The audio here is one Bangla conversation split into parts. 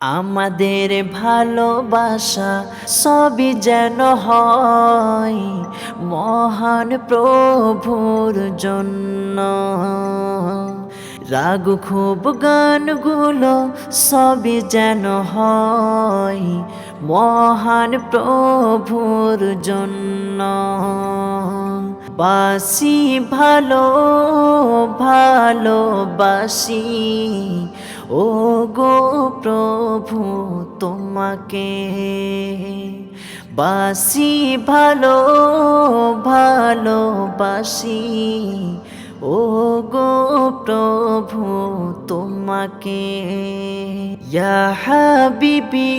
আমাদের ভালোবাসা সবই যেন হয় মহান প্রভুর জন্য। রাগ খুব গানগুলো সবই যেন হয় মহান প্রভুর জন্য। বাসি ভালো, ভালোবাসি ও গো প্রভু তোমাকে বাসি ভালো ভালোবাসি। ও গো প্রভু তোমাকে হাবিবি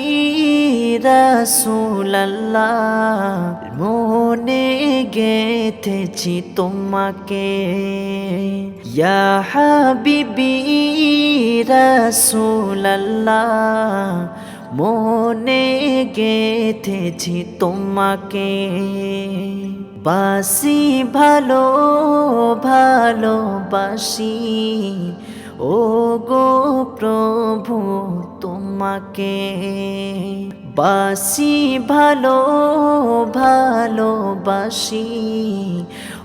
রাসূলুল্লাহ মনে গেথেছি তোমাকে। হাবিবি রাসূলুল্লাহ মনে গেথেছি তোমাকে। বাসি ভালো ভালোবাসি ও গো প্রভু তোমাকে। বাসি ভালো ভালোবাসি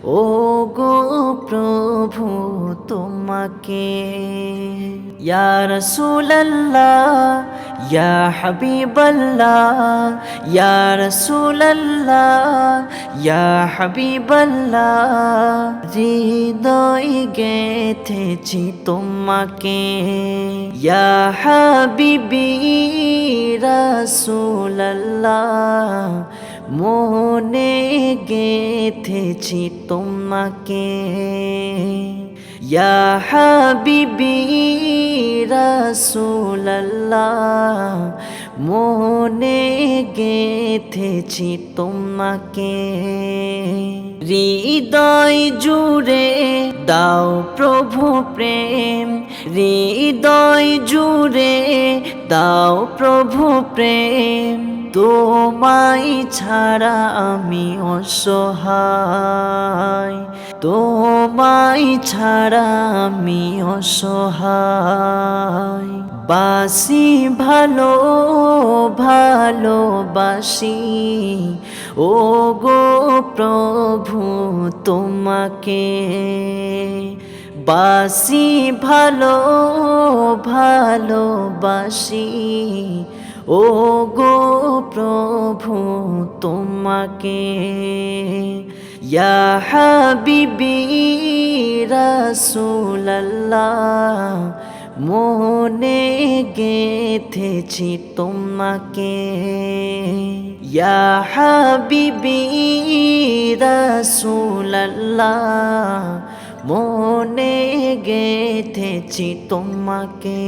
ও গো প্রভু, তোমাকে। ইয়া রাসূলুল্লাহ, ইয়া হাবিবাল্লাহ, ইয়া রাসূলুল্লাহ, ইয়া হাবিবাল্লাহ। হৃদয় গেথেছি তোমাকে। ইয়া হাবিবি রাসূলুল্লাহ মনে গেথেছি তোমাকে। ইয়া হাবিবি রাসূলুল্লাহ মনে গেথেছি তোমাকে। হৃদয় জুড়ে দাও প্রভু প্রেম। হৃদয় জুড়ে দাও প্রভু প্রেম। তোমায় ছাড়া আমি অসহায়। তোমায় ছাড়া আমি অসহায়। বাসি ভালো ভালোবাসি ও গো প্রভু তোমাকে। বাসি ভালো ভালোবাসি ও গো প্রভু তোমাকে। হাবিবি রাসূলুল্লাহ মনে গেথেছি তোমাকে। ইয়া হাবিবি রাসূলুল্লাহ মনে গেথেছি তোমাকে।